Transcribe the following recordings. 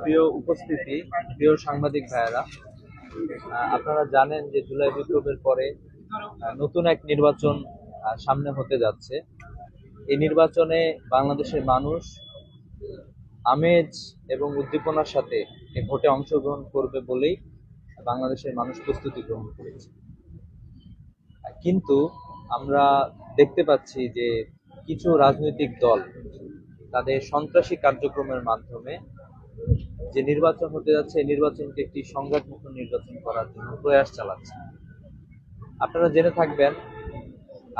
প্রিয় উপস্থিতি, প্রিয় সাংবাদিক ভাইয়েরা আপনারা জানেন যে জুলাই বিপ্লবের পরে নতুন এক নির্বাচন সামনে হতে যাচ্ছে। এই নির্বাচনে বাংলাদেশের মানুষ আমেজ এবং উদ্দীপনার সাথে এই ভোটে অংশগ্রহণ করবে বলেই বাংলাদেশের মানুষ প্রস্তুতি গ্রহণ করেছে। কিন্তু আমরা দেখতে পাচ্ছি যে কিছু রাজনৈতিক দল তাদের সন্ত্রাসী কার্যক্রমের মাধ্যমে যে নির্বাচন হতে যাচ্ছে, এই নির্বাচনকে একটি সংঘাতমুক্ত নির্বাচন করার জন্য প্রয়াস চালাচ্ছে। আপনারা জেনে থাকবেন,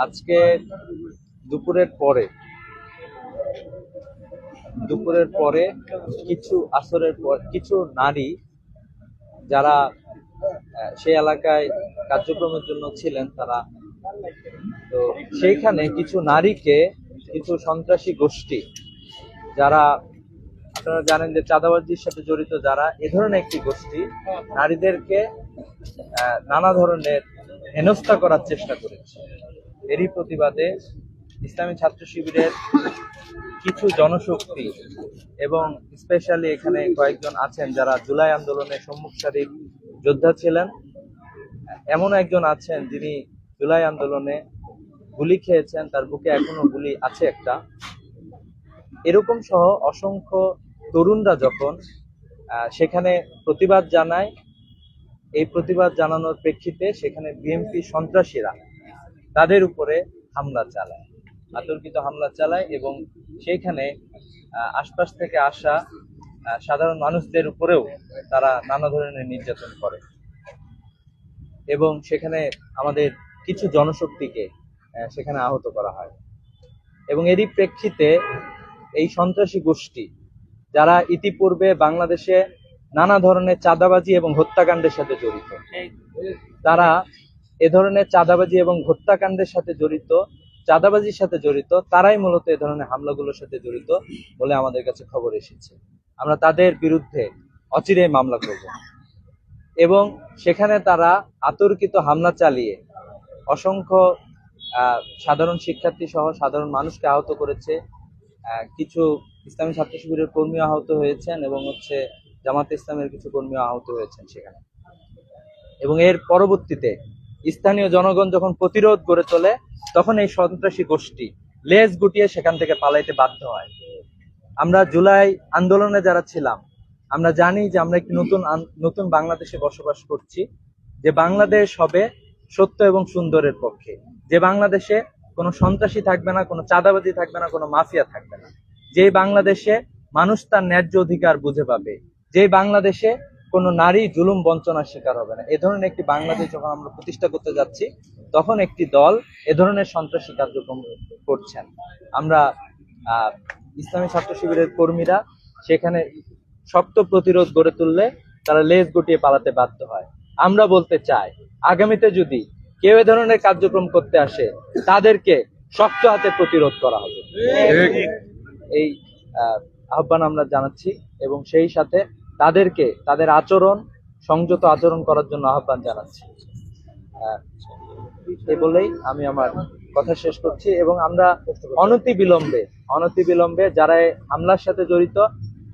আজকে দুপুরের পরে দুপুরের পরে কিছু আসরের পর, কিছু নারী যারা সেই এলাকায় কার্যক্রমের জন্য ছিলেন তারা, তো সেইখানে কিছু নারীকে, কিছু সন্ত্রাসী গোষ্ঠী যারা আপনারা জানেন যে চাঁদাবাজির সাথে জড়িত যারা, এ ধরনের একটি গোষ্ঠী নারীদেরকে নানা ধরনের হেনস্থা করার চেষ্টা করেছে। এরই প্রতিবাদে ইসলামী ছাত্র শিবিরের কিছু জনশক্তি এবং স্পেশালি এখানে কয়েকজন আছেন যারা জুলাই আন্দোলনে সম্মুখ সারির যোদ্ধা ছিলেন। এমন একজন আছেন যিনি জুলাই আন্দোলনে গুলি খেয়েছেন, তার বুকে এখনও গুলি আছে একটা। এরকম সহ অসংখ্য তরুণরা যখন সেখানে প্রতিবাদ জানায়, এই প্রতিবাদ জানানোর প্রেক্ষিতে সেখানে বিএনপি সন্ত্রাসীরা তাদের উপরে হামলা চালায়, আতর্কিত হামলা চালায় এবং সেইখানে আশপাশ থেকে আসা সাধারণ মানুষদের উপরেও তারা নানা ধরনের নির্যাতন করে। এবং সেখানে আমাদের কিছু জনশক্তিকে সেখানে আহত করা হয়। এবং এরই প্রেক্ষিতে এই সন্ত্রাসী গোষ্ঠী যারা ইতিপূর্বে বাংলাদেশে নানা ধরনের চাঁদাবাজি এবং হত্যাকাণ্ডের সাথে জড়িত। তারা এ ধরনের চাঁদাবাজি এবং হত্যাকাণ্ডের সাথে জড়িত চাঁদাবাজির সাথে জড়িত তারাই মূলত এ ধরনের হামলাগুলোর সাথে জড়িত বলে আমাদের কাছে খবর এসেছে। আমরা তাদের বিরুদ্ধে অচিরে মামলা করব। এবং সেখানে তারা আতর্কিত হামলা চালিয়ে অসংখ্য আহ, সাধারণ শিক্ষার্থী সহ সাধারণ মানুষকে আহত করেছে। কিছু ইসলামী ছাত্র শিবিরের কর্মী আহত হয়েছেন এবং হচ্ছে জামাত ইসলামের কিছু কর্মী আহত হয়েছেন সেখানে। এবং এর পরবর্তীতে স্থানীয় জনগণ যখন প্রতিরোধ গড়ে তোলে, তখন এই সন্ত্রাসী গোষ্ঠী লেজ গুটিয়ে সেখান থেকে পালাইতে বাধ্য হয়। আমরা জুলাই আন্দোলনে যারা ছিলাম, আমরা জানি যে আমরা একটি নতুন নতুন বাংলাদেশে বসবাস করছি, যে বাংলাদেশ হবে সত্য এবং সুন্দরের পক্ষে। যে বাংলাদেশে কোনো সন্ত্রাসী থাকবে না, কোনো চাঁদাবাজি থাকবে না, কোনো মাফিয়া থাকবে না। যে বাংলাদেশে মানুষ তার ন্যায্য অধিকার বুঝে পাবে যে বাংলাদেশে কোনো নারী জুলুম বঞ্চনার শিকার হবে না। এ ধরনের একটি বাংলাদেশ যখন আমরা প্রতিষ্ঠা করতে যাচ্ছি, তখন একটি দল এ ধরনের সন্ত্রাসী কার্যক্রম করছেন। আমরা ইসলামী ছাত্র শিবিরের কর্মীরা সেখানে শক্ত প্রতিরোধ গড়ে তুললে তারা লেজ গুটিয়ে পালাতে বাধ্য হয়। আমরা বলতে চাই, আগামীতে যদি কেউ এ ধরনের কার্যক্রম করতে আসে তাদেরকে শক্ত হাতে প্রতিরোধ করা হবে। এই আহ্বান আমরা জানাচ্ছি এবং সেই সাথে তাদেরকে তাদের আচরণ সংযত আচরণ করার জন্য আহ্বান জানাচ্ছি। এই বলেই আমি আমার কথা শেষ করছি এবং আমরা অনতি বিলম্বে অনতি বিলম্বে যারা হামলার সাথে জড়িত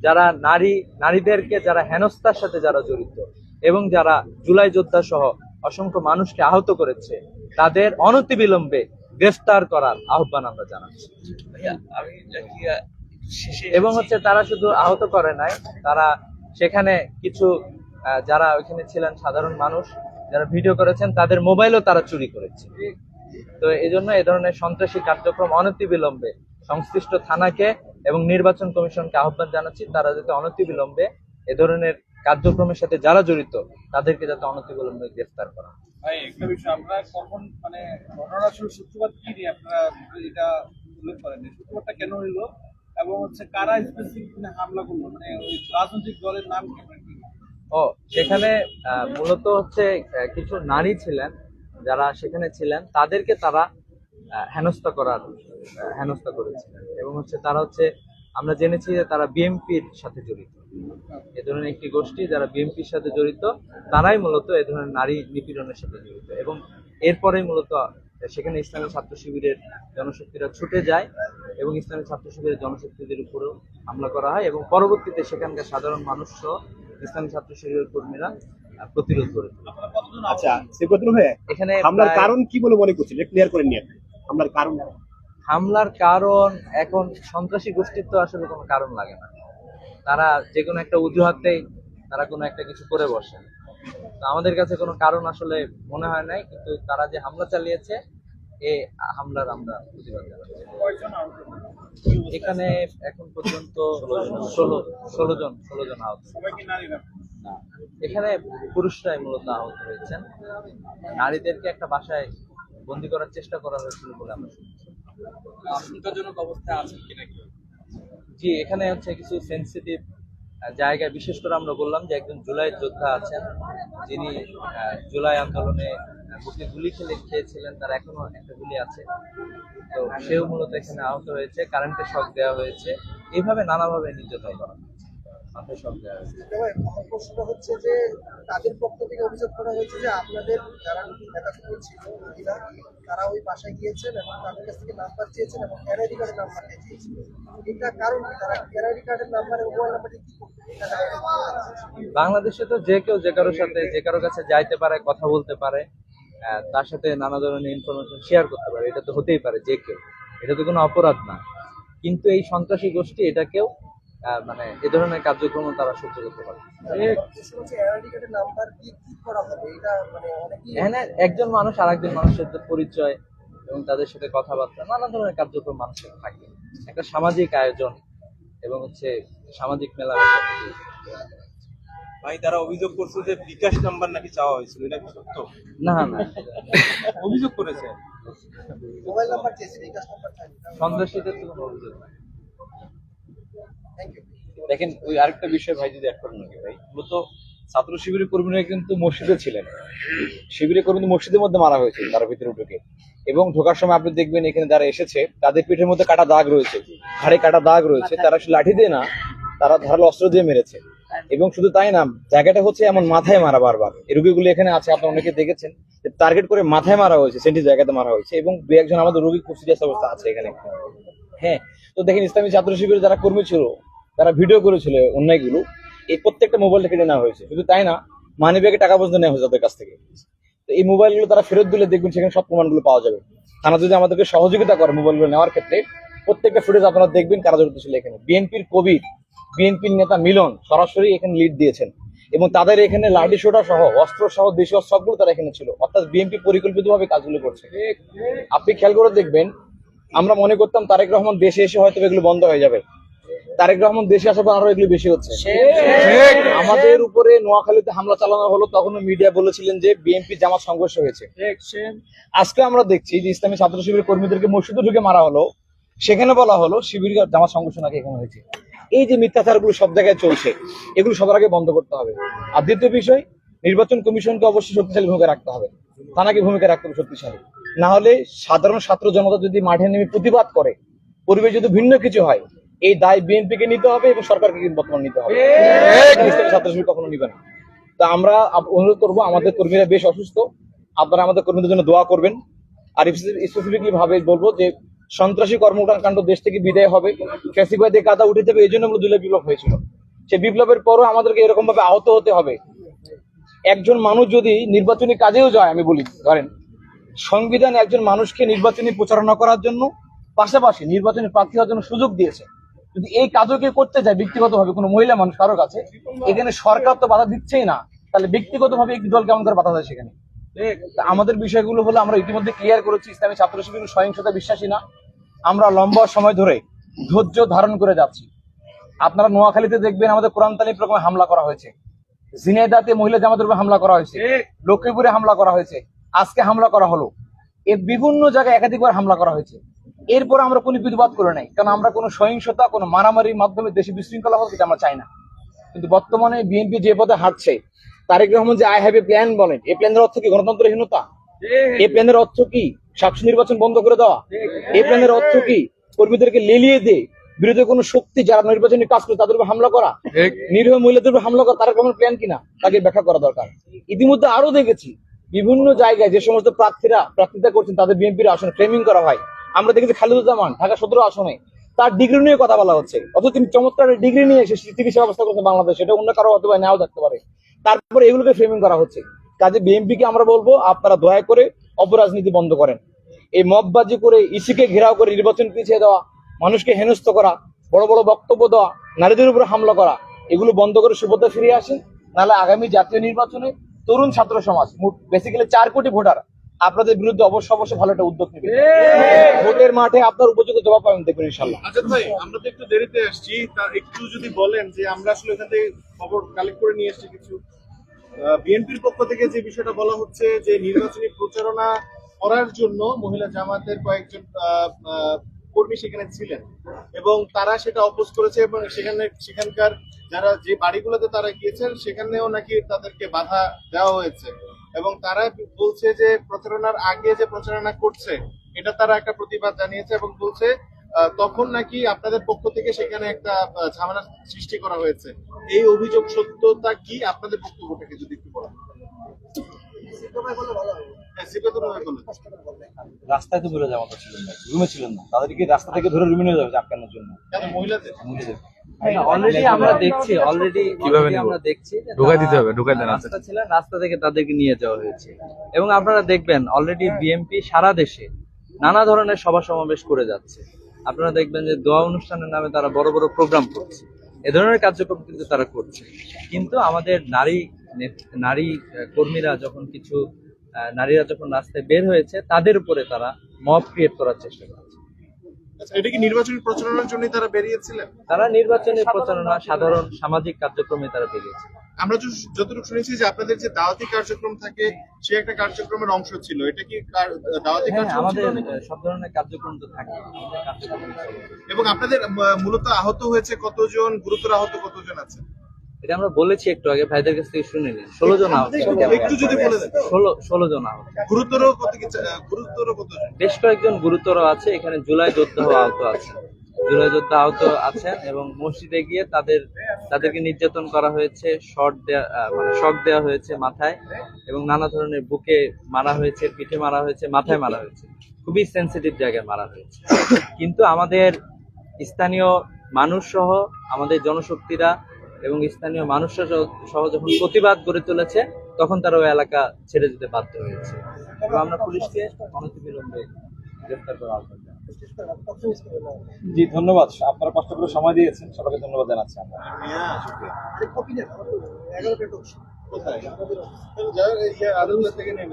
যারা নারী নারীদেরকে যারা হেনস্থার সাথে যারা জড়িত এবং যারা জুলাই যোদ্ধা সহ অসংখ্য মানুষকে আহত করেছে। তাদের অনতি বিলম্বে গ্রেফতার করার আহ্বান আমরা জানাচ্ছি। এবং হচ্ছে তারা শুধু আহত করে নাই তারা সেখানে কিছু যারা ওইখানে ছিলেন সাধারণ মানুষ যারা ভিডিও করেছেন তাদের মোবাইলও তারা চুরি করেছে। তো এই জন্য এ ধরনের সন্ত্রাসী কার্যক্রম অনতিবিলম্বে সংশ্লিষ্ট থানাকে এবং নির্বাচন কমিশনকে আহ্বান জানাচ্ছি তারা যাতে অনতিবিলম্বে এ ধরনের কার্যক্রমের সাথে যারা জড়িত তাদেরকে যাতে অনতিবিলম্বে গ্রেফতার করা ভাই একটা বিষয় আমরা কখন মানে ঘটনা শুরু সূত্রপাত কি নিয়ে আপনারা এটা উল্লেখ করেন? সূত্রপাতটা কেন হইল? এবং হচ্ছে কারা স্পেসিফিক মানে হামলা করল? ওই রাজনৈতিক দলের নাম কি ও সেখানে মূলত হচ্ছে কিছু নারী ছিলেন যারা সেখানে ছিলেন তাদেরকে তারা হেনস্থা করার হেনস্থা করেছিলেন। এবং হচ্ছে তারা হচ্ছে আমরা জেনেছি যে তারা বিএমপির সাথে জড়িত। এ ধরনের একটি গোষ্ঠী যারা বিএনপির সাথে জড়িত তারাই মূলত এ ধরনের নারী নিপীড়নের সাথে জড়িত এবং এরপরেই মূলত সেখানে ইসলামী ছাত্র শিবিরের জনশক্তিরা ছুটে যায় এবং ইসলামী ছাত্র শিবিরের জনশক্তিদের উপরেও হামলা করা হয় এবং পরবর্তীতে সেখানকার সাধারণ মানুষ সহ ইসলামী ছাত্র শিবিরের কর্মীরা প্রতিরোধ করে আচ্ছা এখানে হামলার কারণ কি বলে মনে করছেন? ক্লিয়ার করেন নিয়ে হামলার কারণ? হামলার কারণ এখন সন্ত্রাসী গোষ্ঠীর তো আসলে কোনো কারণ লাগে না। তারা যে কোনো একটা অজুহাতেই তারা কোনো একটা কিছু করে বসে। তো আমাদের কাছে কোনো কারণ আসলে মনে হয় নাই কিন্তু তারা যে হামলা চালিয়েছে এই হামলার আমরা প্রতিবাদ জানাচ্ছি। এখানে এখন পর্যন্ত ষোলো ষোলো জন ষোলো জন আহত। এখানে পুরুষরাই মূলত আহত হয়েছেন। নারীদেরকে একটা বাসায় বন্দি করার চেষ্টা করা হয়েছিল বলে আমরা শুনছি। আশঙ্কাজনক অবস্থায় আছেন কিনা কি জি, এখানে হচ্ছে কিছু সেন্সিটিভ জায়গায় বিশেষ করে আমরা বললাম যে একজন জুলাই যোদ্ধা আছেন। যিনি জুলাই আন্দোলনে বুকে গুলি খেলে খেয়েছিলেন, তার এখনও একটা গুলি আছে। তো সেও মূলত এখানে আহত হয়েছে কারেন্টের শখ দেওয়া হয়েছে। এইভাবে নানাভাবে নির্যাতন করা। আমার প্রশ্নটা হচ্ছে যে তাদের পক্ষ থেকে অভিযোগ করা হয়েছে যে আপনাদের যারা নেতা ছিল মহিলা তারা ওই বাসায় গিয়েছেন এবং তাদের কাছ থেকে নাম্বার চেয়েছেন এবং এনআইডি কার্ডের নাম্বারটা চেয়েছেন এটা কারণ কি? তারা এনআইডি কার্ডের নাম্বার এবং মোবাইল নাম্বারটি কি করবে? এটা জানা যাচ্ছে না। বাংলাদেশে তো যে কেউ যে কারোর সাথে যে কারোর কাছে যাইতে পারে কথা বলতে পারে তার সাথে নানা ধরনের ইনফরমেশন শেয়ার করতে পারে। এটা তো হতেই পারে যে কেউ। এটা তো কোনো অপরাধ না। কিন্তু এই সন্ত্রাসী গোষ্ঠী এটাকেও মানে এ ধরনের কার্যক্রম তারা সহ্য করতে পারে। প্রশ্ন হচ্ছে এনআইডি কার্ডের নাম্বার দিয়ে কি করা হবে? এটা মানে অনেকেই এখানে একজন মানুষ আর একজন মানুষের পরিচয় এবং তাদের সাথে কথাবার্তা নানা ধরনের কার্যক্রম মানুষের থাকে। একটা সামাজিক আয়োজন এবং হচ্ছে সামাজিক মেলা। ভাই তারা অভিযোগ করছে যে বিকাশ নাম্বার নাকি চাওয়া হয়েছিল এটা কি সত্য? না না অভিযোগ করেছে। মোবাইল নাম্বার চেয়েছেন এই কাজ নাম্বার চাই সন্ত্রাসীদের তো কোনো অভিযোগ নাই। দেখেন ওই আরেকটা বিষয় ভাই যদি এক করেন নাকি ভাই মূলত ছাত্র শিবিরের কর্মীরা কিন্তু মসজিদে ছিলেন। শিবিরের কর্মী মসজিদের মধ্যে মারা হয়েছে তারা ভিতরে ঢুকে। এবং ঢোকার সময় আপনি দেখবেন এখানে যারা এসেছে তাদের পিঠের মধ্যে কাটা দাগ রয়েছে ঘাড়ে কাটা দাগ রয়েছে তারা শুধু লাঠি দিয়ে না তারা ধারালো অস্ত্র দিয়ে মেরেছে। এবং শুধু তাই না জায়গাটা হচ্ছে এমন মাথায় মারা বারবার। এই রোগীগুলো এখানে আছে আপনি অনেকে দেখেছেন টার্গেট করে মাথায় মারা হয়েছে সেন্টি জায়গাতে মারা হয়েছে। এবং দু একজন আমাদের রোগী খুব সিরিয়াস অবস্থা আছে এখানে। হ্যাঁ তো দেখেন ইসলামী ছাত্র শিবিরের যারা কর্মী ছিল যারা ভিডিও করেছিল, অন্যায়গুলো, এই প্রত্যেকটা মোবাইল থেকে নেওয়া হয়েছে। শুধু তাই না মানি ব্যাগে টাকা পর্যন্ত নেওয়া হয়েছে তাদের কাছ থেকে। তো এই মোবাইলগুলো তারা ফেরত দিলে দেখবেন সেখানে সব প্রমাণগুলো পাওয়া যাবে। থানা যদি আমাদেরকে সহযোগিতা করে মোবাইলগুলো নেওয়ার ক্ষেত্রে, প্রত্যেকটা ফুটেজ আপনারা দেখবেন কারা জড়িত ছিল এখানে। বিএনপির কবির বিএনপির নেতা মিলন সরাসরি এখানে লিড দিয়েছেন। এবং তাদের এখানে লাঠি সোটা সহ, অস্ত্র সহ, দেশীয় সবগুলো তারা এখানে ছিল। অর্থাৎ বিএনপি পরিকল্পিতভাবে কাজগুলো করছে। আপনি খেয়াল করে দেখবেন, আমরা মনে করতাম তারেক রহমান দেশে এসে হয়তো এগুলো বন্ধ হয়ে যাবে। তারেক রহমান দেশে আসার পর আরও এগুলো বেশি হচ্ছে। আমাদের উপরে নোয়াখালীতে হামলা চালানো হলো তখন মিডিয়া বলেছিলেন যে বিএনপি জামাত সংঘর্ষ হয়েছে। আজকে আমরা দেখছি যে ইসলামী ছাত্র শিবিরের কর্মীদেরকে মসজিদে ঢুকে মারা হলো সেখানে বলা হলো শিবির জামাত সংঘর্ষ নাকি এখানে হয়েছে। এই যে মিথ্যাচারগুলো সব জায়গায় চলছে এগুলো সবার আগে বন্ধ করতে হবে। আর দ্বিতীয় বিষয় নির্বাচন কমিশনকে অবশ্যই শক্তিশালী ভূমিকা রাখতে হবে। থানাকে ভূমিকা রাখতে হবে শক্তিশালী। না হলে সাধারণ ছাত্র জনতা যদি মাঠে নেমে প্রতিবাদ করে পরিবেশ যদি ভিন্ন কিছু হয় এই দায় বিএনপি কে নিতে হবে এবং সরকারকে কিন্তু বর্তমান নিতে হবে। ইসলামী ছাত্র শিবির কখনো নিবে না। তা আমরা অনুরোধ করব আমাদের কর্মীরা বেশ অসুস্থ। আপনারা আমাদের কর্মীদের জন্য দোয়া করবেন। আর স্পেসিফিকলি ভাবে বলব যে সন্ত্রাসী কর্মকাণ্ড দেশ থেকে বিদায় হবে। ফ্যাসিবাদী কাদা উঠে যাবে এই জন্য আমরা জুলাই বিপ্লব হয়েছিল। সেই বিপ্লবের পরও আমাদেরকে এরকম ভাবে আহত হতে হবে। একজন মানুষ যদি নির্বাচনী কাজেও যায় আমি বলি ধরেন সংবিধান একজন মানুষকে নির্বাচনী প্রচারণা করার জন্য পাশাপাশি নির্বাচনী প্রার্থী হওয়ার জন্য সুযোগ দিয়েছে। যদি এই কাজও কেউ করতে যায় ব্যক্তিগতভাবে, কোনো মহিলা মানুষ কারও কাছে, এখানে সরকার তো বাধা দিচ্ছেই না। তাহলে ব্যক্তিগতভাবে একটি দল কেমন করে বাধা দেয় সেখানে? আমাদের বিষয়গুলো হলো আমরা ইতিমধ্যে ক্লিয়ার করেছি, ইসলামী ছাত্র শিবির সহিংসতা বিশ্বাসী না। আমরা লম্বা সময় ধরে ধৈর্য ধারণ করে যাচ্ছি। আপনারা নোয়াখালীতে দেখবেন আমাদের কোরআন তালিম প্রোগ্রামে হামলা করা হয়েছে। জিনেদাতে মহিলা জামাতের উপর হামলা করা হয়েছে। লক্ষ্মীপুরে হামলা করা হয়েছে। আজকে হামলা করা হলো। এর বিভিন্ন জায়গায় একাধিকবার হামলা করা হয়েছে। এরপর আমরা কোনো প্রতিবাদ করে নাই। কারণ আমরা কোনো সহিংসতা কোনো মারামারির মাধ্যমে দেশে বিশৃঙ্খলা হোক এটা আমরা চাই না। কিন্তু বর্তমানে বিএনপি যে পথে হাঁটছে তারেক রহমান যে আই হ্যাভ এ প্ল্যান বলেন এই প্ল্যানের অর্থ কি গণতন্ত্রহীনতা? এই প্ল্যানের অর্থ কি সাক্ষী নির্বাচন বন্ধ করে দেওয়া? এই প্ল্যানের অর্থ কি কর্মীদেরকে লেলিয়ে দিয়ে বিরোধী কোনো শক্তি যারা নির্বাচনী কাজ করে তাদের উপর হামলা করা? নিরীহ মহিলাদের উপর হামলা করা তারেক রহমান প্ল্যান কিনা? তাকে ব্যাখ্যা করা দরকার। ইতিমধ্যে আরও দেখেছি বিভিন্ন জায়গায় যে সমস্ত প্রার্থীরা প্রার্থিতা করছেন তাদের বিএনপির আসনে ফ্রেমিং করা হয়। আমরা দেখেছি খালিদুজ্জামান, ঢাকা সতেরো আসনে। তার ডিগ্রি নিয়ে কথা বলা হচ্ছে। অথচ তিনি চমৎকার ডিগ্রি নিয়ে এসে চিকিৎসা ব্যবস্থা করছে বাংলাদেশ। সেটা অন্য কারও হতে পারে নাও থাকতে পারে। তারপরে এগুলোকে ফ্রেমিং করা হচ্ছে। কাজে বিএনপিকে আমরা বলব, আপনারা দয়া করে অপরাজনীতি বন্ধ করেন। এই মববাজি করে ইসিকে ঘেরাও করে নির্বাচন পিছিয়ে দেওয়া, মানুষকে হেনস্থ করা, বড় বড় বক্তব্য দেওয়া, নারীদের উপরে হামলা করা, এগুলো বন্ধ করে সুভদ্রা ফিরে আসেন। নাহলে আগামী জাতীয় নির্বাচনে তরুণ ছাত্র সমাজ বেসিক্যালি চার কোটি ভোটার আপনাদের বিরুদ্ধে অবশ্য অবশ্যই ভালো একটা উদ্যোগ নেবে। ভোটের মাঠে আপনার উপযুক্ত জবাব পাবেন দেখবেন ইনশাল্লাহ আচ্ছা ভাই আমরা তো একটু দেরিতে আসছি তা একটু যদি বলেন যে আমরা আসলে এখান থেকে খবর কালেক্ট করে নিয়ে এসেছি কিছু। বিএনপির পক্ষ থেকে যে বিষয়টা বলা হচ্ছে যে নির্বাচনী প্রচারণা করার জন্য মহিলা জামাতের কয়েকজন কর্মী সেখানে ছিলেন এবং তারা সেটা অপোজ করেছে এবং সেখানে সেখানকার যারা যে বাড়িগুলোতে তারা গিয়েছেন সেখানেও নাকি তাদেরকে বাধা দেওয়া হয়েছে। এবং তারা বলছে যে প্রচারণার আগে যে প্রচারণা করছে এটা তারা একটা প্রতিবাদ জানিয়েছে এবং বলছে তখন নাকি আপনাদের পক্ষ থেকে সেখানে একটা ঝামেলা সৃষ্টি করা হয়েছে। এই অভিযোগ সত্যতা কি আপনাদের বক্তব্যটাকে যদি একটু বলে হ্যাঁ, রাস্তায় তো বেরো জামাতা ছিলেন না রুমে ছিলেন না। তাদেরকে রাস্তা থেকে ধরে রুমে নিয়ে যাবে আটকানোর জন্য। কেন মহিলাদের। অলরেডি আমরা দেখছি অলরেডি কীভাবে আমরা দেখছি যে দিতে হবে, ঢুকাই দেন রাস্তা ছিল রাস্তা থেকে তাদেরকে নিয়ে যাওয়া হয়েছে। এবং আপনারা দেখবেন অলরেডি বিএমপি সারা দেশে নানা ধরনের সভা সমাবেশ করে যাচ্ছে। আপনারা দেখবেন যে দোয়া অনুষ্ঠানের নামে তারা বড় বড় প্রোগ্রাম করছে। এ ধরনের কার্যক্রম কিন্তু তারা করছে। কিন্তু আমাদের নারী নেত- নারী আহ, কর্মীরা যখন কিছু আহ, নারীরা যখন রাস্তায় বের হয়েছে তাদের উপরে তারা মব ক্রিয়েট করার চেষ্টা করছে। এটা কি নির্বাচনী প্রচারণার জন্য তারা বেরিয়েছিলেন? তারা নির্বাচনী প্রচারণা সাধারণ সামাজিক কার্যক্রমে তারা বেরিয়েছে। আমরা যত- যতটুকু শুনেছি যে আপনাদের যে দাওয়াতি কার্যক্রম থাকে সে একটা কার্যক্রমের অংশ ছিল। এটা কি দাওয়াতি হ্যাঁ কার্যক্রম আমাদের সব ধরনের কার্যক্রম তো থাকে। এবং আপনাদের মূলত আহত হয়েছে কতজন? গুরুতর আহত কতজন আছে এটা আমরা বলেছি একটু আগে ভাইদের কাছ থেকে শুনে নিন। ষোলো জন আহত। একটু যদি বলে দেন। ষোলো ষোলো জন আহত। গুরুতর কত কি গুরুতর বেশ কয়েকজন গুরুতর আছে এখানে জুলাই যোদ্ধা আহত আছে। জুলাই যোদ্ধা আহত আছেন এবং মসজিদে গিয়ে তাদের তাদেরকে নির্যাতন করা হয়েছে শর্ট দেয়া আহ, মানে শক দেওয়া হয়েছে মাথায় এবং নানা ধরনের বুকে মারা হয়েছে পিঠে মারা হয়েছে মাথায় মারা হয়েছে। খুবই সেন্সিটিভ জায়গায় মারা হয়েছে। কিন্তু আমাদের স্থানীয় মানুষ সহ আমাদের জনশক্তিরা এবং স্থানীয় মানুষ সহ যখন প্রতিবাদ গড়ে তুলেছে তখন তারা ওই এলাকা ছেড়ে যেতে বাধ্য হয়েছে। এবং আমরা পুলিশকে অনতিবিলম্বে গ্রেফতার করা আহ্বান জি ধন্যবাদ। আপনারা কষ্ট করে সময় দিয়েছেন। সবাইকে ধন্যবাদ জানাচ্ছি আমরা। কোথায়? আদালত থেকে নিয়ে